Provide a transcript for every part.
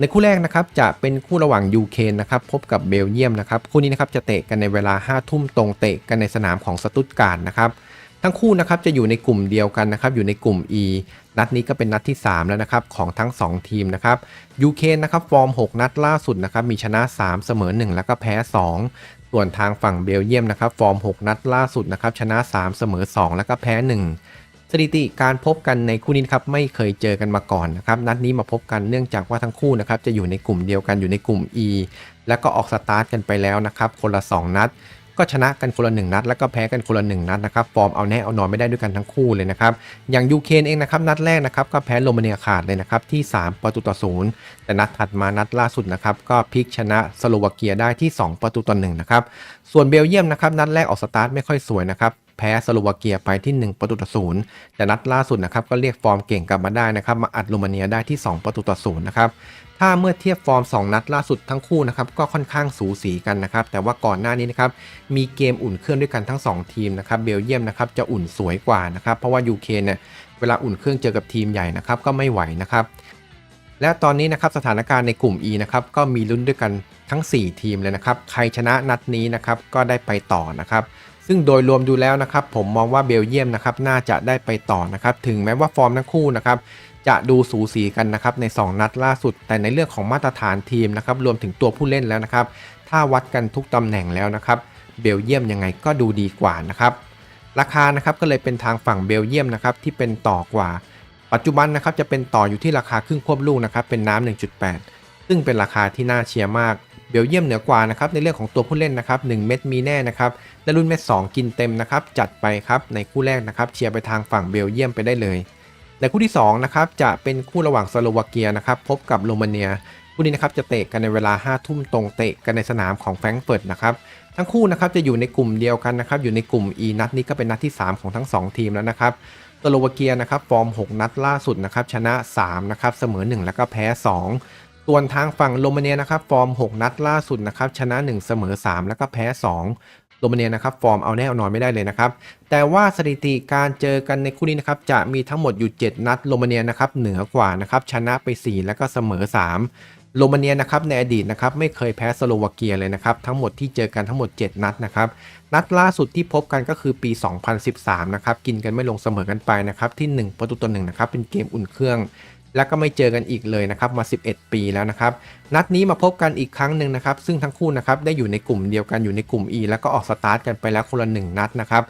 ในคู่แรกนะครับจะเป็นคู่ระหว่างยูเครนนะครับพบกับเบลเยียมนะครับคู่นี้นะครับจะเตะกันในเวลา5ทุ่มตรงเตะกันในสนามของสตุตการ์ดนะครับทั้งคู่นะครับจะอยู่ในกลุ่มเดียวกันนะครับอยู่ในกลุ่ม E นัดนี้ก็เป็นนัดที่ 3 แล้วนะครับของทั้ง 2 ทีมนะครับยูเครนนะครับฟอร์ม 6 นัดล่าสุดนะครับมีชนะ 3 เสมอ 1 แล้วก็แพ้ 2 ส่วนทางฝั่งเบลเยียมนะครับฟอร์ม 6 นัดล่าสุดนะครับชนะ 3 เสมอ 2 แล้วก็แพ้ 1 สถิติการพบกันในคู่นี้นครับไม่เคยเจอกันมาก่อนนะครับนัดนี้มาพบกันเนื่องจากว่าทั้งคู่นะครับจะอยู่ในกลุ่มเดียวกันอยู่ในกลุ่ม E แล้วก็ออกสตาร์ทกันไปแล้วนะครับคนละ 2 นัด ก็ชนะกันคนละหนึ่งนัด แล้วก็แพ้กันคนละหนึ่งนัดนะครับฟอร์มเอาแน่เอานอนไม่ได้ด้วยกันทั้งคู่เลยนะครับอย่างยูเครนเองนะครับนัดแรกนะครับก็แพ้โรมาเนียขาดเลยนะครับที่ 3 ประตูต่อศูนย์แต่นัดถัดมานัดล่าสุดนะครับก็พลิกชนะสโลวาเกียได้ที่ 2 ประตูต่อหนึ่งนะครับส่วนเบลเยียมนะครับนัดแรกออกสตาร์ทไม่ค่อยสวยนะครับ แพ้สโลวาเกียไปที่ 1 ประตูต่อศูนย์แต่นัดล่าสุดนะครับก็เรียกฟอร์มเก่งกลับมาได้นะครับมาอัดโรมาเนียได้ที่ 2 ประตูต่อศูนย์นะครับถ้าเมื่อเทียบฟอร์ม 2 นัดล่าสุดทั้งคู่นะครับก็ค่อนข้างสูสีกันนะครับแต่ว่าก่อนหน้านี้นะครับมีเกมอุ่นเครื่องด้วยกันทั้ง 2 ทีมนะครับเบลเยียมนะครับจะอุ่นสวยกว่านะครับเพราะว่ายูเคนเนี่ยเวลาอุ่นเครื่องเจอกับทีมใหญ่นะครับก็ไม่ไหวนะครับและตอนนี้นะครับสถานการณ์ในกลุ่ม E นะครับก็มีลุ้นด้วยกันทั้ง 4 ทีมเลยนะครับใครชนะนัดนี้นะครับก็ได้ไปต่อนะครับ ซึ่งโดยรวมดูแล้วนะครับผมมองว่าเบลเยียมนะครับน่าจะได้ไปต่อนะครับถึงแม้ว่าฟอร์มทั้งคู่นะครับจะดูสูสีกันนะครับใน 2 นัดล่าสุด แต่ในเรื่องของมาตรฐานทีมนะครับรวมถึงตัวผู้เล่นแล้วนะครับถ้าวัดกันทุกตำแหน่งแล้วนะครับเบลเยียมยังไงก็ดูดีกว่านะครับราคานะครับก็เลยเป็นทางฝั่งเบลเยียมนะครับที่เป็นต่อกว่า ปัจจุบันนะครับจะเป็นต่ออยู่ที่ราคาครึ่งควบลูกนะครับเป็นน้ำ1.8 ซึ่งเป็นราคาที่น่าเชียร์มาก เบลเยียมเหนือกว่านะครับในเรื่องของตัวผู้เล่นนะครับ1เม็ดมีแน่นะครับและรุ่นเม็ด2กินเต็มนะครับจัดไปครับในคู่แรกนะครับเชียร์ไปทางฝั่งเบลเยียมไปได้เลยในคู่ที่2นะครับจะเป็นคู่ระหว่างสโลวาเกียนะครับพบกับโรมาเนียคู่นี้นะครับจะเตะกันในเวลา5ทุ่มตรงเตะกันในสนามของแฟรงก์เฟิร์ตนะครับทั้งคู่นะครับจะอยู่ในกลุ่มเดียวกันนะครับอยู่ในกลุ่ม E นัดนี้ก็เป็นนัดที่ 3 ของทั้ง 2 ทีมแล้วนะครับสโลวาเกียนะครับฟอร์ม 6 นัดล่าสุดนะครับชนะ3นะครับเสมอ 1 แล้วก็แพ้ 2 ส่วนทางฝั่งโรมาเนียนะครับฟอร์ม 6 นัดล่าสุดนะครับชนะ 1 เสมอ 3 แล้วก็แพ้ 2 โรมาเนียนะครับฟอร์มเอาแน่เอานอนไม่ได้เลยนะครับ แต่ว่าสถิติการเจอกันในคู่นี้นะครับจะมีทั้งหมดอยู่ 7 นัดโรมาเนียนะครับเหนือกว่านะครับชนะไป 4 แล้วก็เสมอ 3 โรมาเนียนะครับในอดีตนะครับไม่เคยแพ้สโลวาเกียเลยนะครับทั้งหมดที่เจอกันทั้งหมด 7 นัดนะครับนัดล่าสุดที่พบกันก็คือปี 2013 นะครับกินกันไม่ลงเสมอกันไปนะครับที่ 1 ประตูต่อหนึ่งนะครับเป็นเกมอุ่นเครื่อง แล้วก็ไม่เจอกันอีกเลยนะครับมา 11 ปีแล้วนะครับนัดนี้มาพบกันอีกครั้งหนึ่งนะครับซึ่งทั้งคู่นะครับได้อยู่ในกลุ่มเดียวกันอยู่ในกลุ่ม E แล้วก็ออกสตาร์ทกันไปแล้วคนละ1นัดนะครับ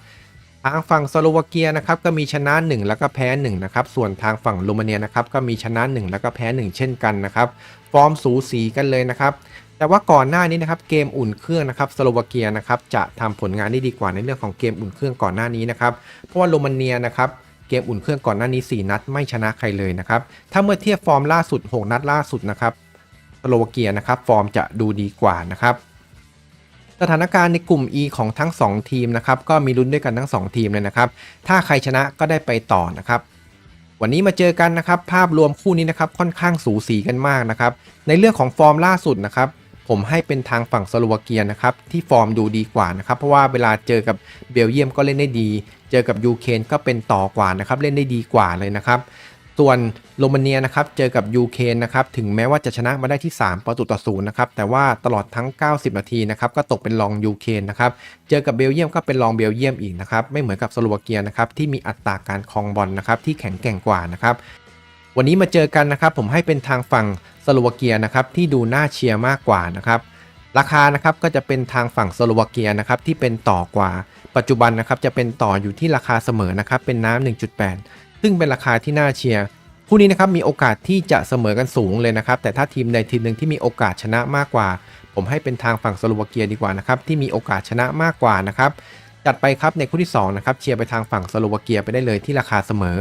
ทางฝั่งสโลวาเกียนะครับก็มีชนะ 1 แล้วก็แพ้1นะครับส่วนทางฝั่งโรมาเนียนะครับก็มีชนะ 1 แล้วก็แพ้ 1 เช่นกันนะครับฟอร์มสูสีกันเลยนะครับแต่ว่าก่อนหน้านี้นะครับเกมอุ่นเครื่องนะครับสโลวาเกียนะครับจะทำผลงานได้ดีกว่าในเรื่องของเกมอุ่นเครื่องก่อนหน้านี้นะครับเพราะว่าโรมาเนียนะครับ เกมอุ่นเครื่องก่อนหน้านี้ 4 นัดไม่ชนะใครเลยนะครับ ถ้าเมื่อเทียบฟอร์มล่าสุด 6 นัดล่าสุดนะครับสโลวาเกียนะครับฟอร์มจะดูดีกว่านะครับสถานการณ์ในกลุ่ม E ของทั้ง 2 ทีมนะครับก็มีลุ้นด้วยกันทั้ง 2 ทีมเลยนะครับถ้าใครชนะก็ได้ไปต่อนะครับ วันนี้มาเจอกันนะครับ ภาพรวมคู่นี้นะครับค่อนข้างสูสีกันมากนะครับในเรื่องของฟอร์มล่าสุดนะครับ ผมให้เป็นทางฝั่งสโลวาเกียนะครับที่ฟอร์มดูดีกว่านะครับเพราะว่าเวลาเจอกับเบลเยียมก็เล่นได้ดี เจอกับยูเครนก็เป็นต่อกว่านะครับเล่นได้ดีกว่าเลยนะครับส่วนโรมาเนียนะครับเจอกับยูเครนนะครับถึงแม้ว่าจะชนะมาได้ที่ 3 ประตูต่อศูนย์นะครับแต่ว่าตลอดทั้ง 90 นาทีนะครับก็ตกเป็นรองยูเครนนะครับเจอกับเบลเยียมก็เป็นรองเบลเยียมอีกนะครับไม่เหมือนกับสโลวาเกียนะครับที่มีอัตราการครองบอลนะครับที่แข็งแกร่งกว่านะครับ วันนี้มาเจอกันนะครับผมให้เป็นทางฝั่งสโลวาเกียนะครับที่ดูน่าเชียร์มากกว่านะครับราคานะครับก็จะเป็นทางฝั่งสโลวาเกียนะครับที่เป็นต่อกว่า ปัจจุบันนะครับจะเป็นต่ออยู่ที่ราคาเสมอนะครับเป็นน้ำ1.8 ซึ่งเป็นราคาที่น่าเชียร์คู่นี้นะครับมีโอกาสที่จะเสมอกันสูงเลยนะครับ แต่ถ้าทีมใดทีมหนึ่งที่มีโอกาสชนะมากกว่า ผมให้เป็นทางฝั่งสโลวาเกียดีกว่านะครับที่มีโอกาสชนะมากกว่านะครับจัดไปครับในคู่ที่สองนะครับเชียร์ไปทางฝั่งสโลวาเกียไปได้เลยที่ราคาเสมอ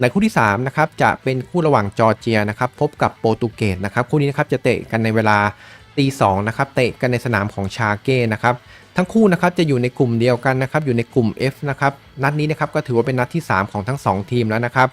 ในคู่ที่3นะครับจะเป็นคู่ระหว่างจอร์เจียนะครับพบกับโปรตุเกสนะครับคู่นี้นะครับจะเตะกันในเวลาตีสองนะครับเตะกันในสนามของชาเก้นะครับทั้งคู่นะครับจะอยู่ในกลุ่มเดียวกันนะครับอยู่ในกลุ่ม F นะครับนัดนี้นะครับก็ถือว่าเป็นนัดที่ 3 ของทั้ง 2 ทีมแล้วนะครับ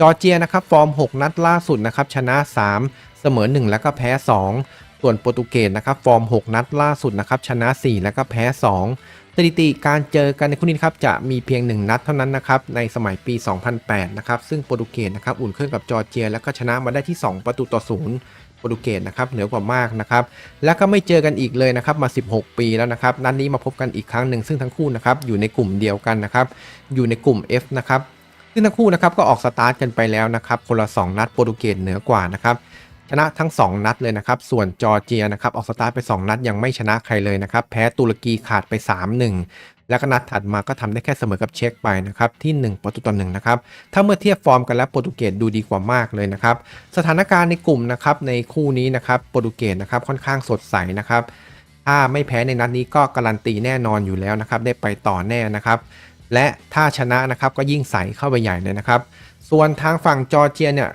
จอร์เจียนะครับฟอร์ม 6 นัดล่าสุดนะครับชนะ 3 เสมอ 1 แล้วก็แพ้ 2 ส่วนโปรตุเกสนะครับฟอร์ม 6 นัดล่าสุดนะครับชนะ 4 แล้วก็แพ้ 2 สถิติการเจอกันในคู่นี้ครับจะมีเพียง 1 นัดเท่านั้นนะครับในสมัยปี 2008 นะครับซึ่งโปรตุเกสนะครับอุ่นเครื่องกับจอร์เจีย แล้วก็ชนะมาได้ที่ 2 ประตูต่อศูนย์โปรตุเกสนะครับเหนือกว่ามากนะครับแล้วก็ไม่เจอกันอีกเลยนะครับมา 16 ปีแล้วนะครับนัดนนี้มาพบกันอีกครั้งหนึ่งซึ่งทั้งคู่นะครับอยู่ในกลุ่มเดียวกันนะครับอยู่ในกลุ่ม F นะครับซึ่งทั้งคู่นะครับก็ออกสตาร์ทกันไปแล้วนะครับคนละ 2 นัดโปรตุเกสเหนือกว่านะครับ ชนะทั้ง 2 นัดเลยนะครับ ส่วนจอร์เจียนะครับออกสตาร์ทไป 2 นัดยังไม่ชนะใครเลยนะครับ แพ้ตุรกีขาดไป 3-1 แล้วก็นัดถัดมาก็ทำได้แค่เสมอกับเช็กไปนะครับที่ 1 ประตูต่อหนึ่งนะครับ ถ้าเมื่อเทียบฟอร์มกันแล้วโปรตุเกสดูดีกว่ามากเลยนะครับ สถานการณ์ในกลุ่มนะครับในคู่นี้นะครับโปรตุเกสนะครับค่อนข้างสดใสนะครับถ้าไม่แพ้ในนัดนี้ก็การันตีแน่นอนอยู่แล้วนะครับได้ไปต่อแน่นะครับและถ้าชนะนะครับก็ยิ่งใสเข้าไปใหญ่เลยนะครับ ส่วนทางฝั่งจอร์เจียเนี่ย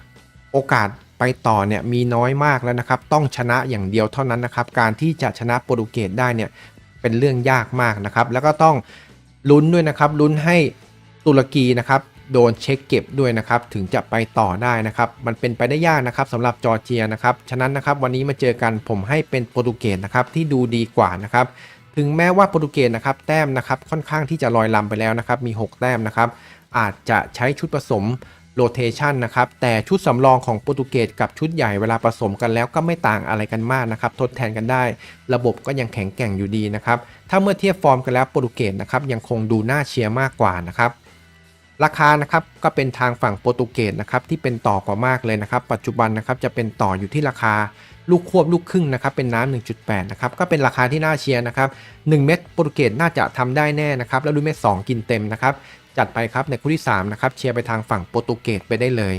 โอกาส ไปต่อเนี่ยมีน้อยมากแล้วนะครับ ต้องชนะอย่างเดียวเท่านั้นนะครับ การที่จะชนะโปรตุเกสได้เนี่ยเป็นเรื่องยากมากนะครับ แล้วก็ต้องลุ้นด้วยนะครับลุ้นให้ตุรกีนะครับโดนเช็คเก็บด้วยนะครับ ถึงจะไปต่อได้นะครับ มันเป็นไปได้ยากนะครับสำหรับจอร์เจียนะครับ ฉะนั้นนะครับวันนี้มาเจอกันผมให้เป็นโปรตุเกสนะครับที่ดูดีกว่านะครับ ถึงแม้ว่าโปรตุเกสนะครับแต้มนะครับค่อนข้างที่จะลอยลำไปแล้วนะครับ มี 6 แต้มนะครับ อาจจะใช้ชุดผสม โรเทชันนะครับแต่ชุดสำรองของโปรตุเกสกับชุดใหญ่เวลาผสมกันแล้วก็ไม่ต่างอะไรกันมากนะครับทดแทนกันได้ ระบบก็ยังแข็งแกร่งอยู่ดีนะครับถ้าเมื่อเทียบฟอร์มกันแล้วโปรตุเกสนะครับยังคงดูน่าเชียร์มากกว่านะครับราคานะครับก็เป็นทางฝั่งโปรตุเกสนะครับที่เป็นต่อกว่ามากเลยนะครับ ปัจจุบันนะครับจะเป็นต่ออยู่ที่ราคาลูกควบลูกครึ่งนะครับเป็นน้ำ1.8 นะครับก็เป็นราคาที่น่าเชียร์นะครับ1เม็ดโปรตุเกสน่าจะทำได้แน่นะครับแล้วลูเม็ด2กินเต็มนะครับ จัดไปครับในคู่ที่3นะครับเชียร์ไปทางฝั่งโปรตุเกสไปได้เลย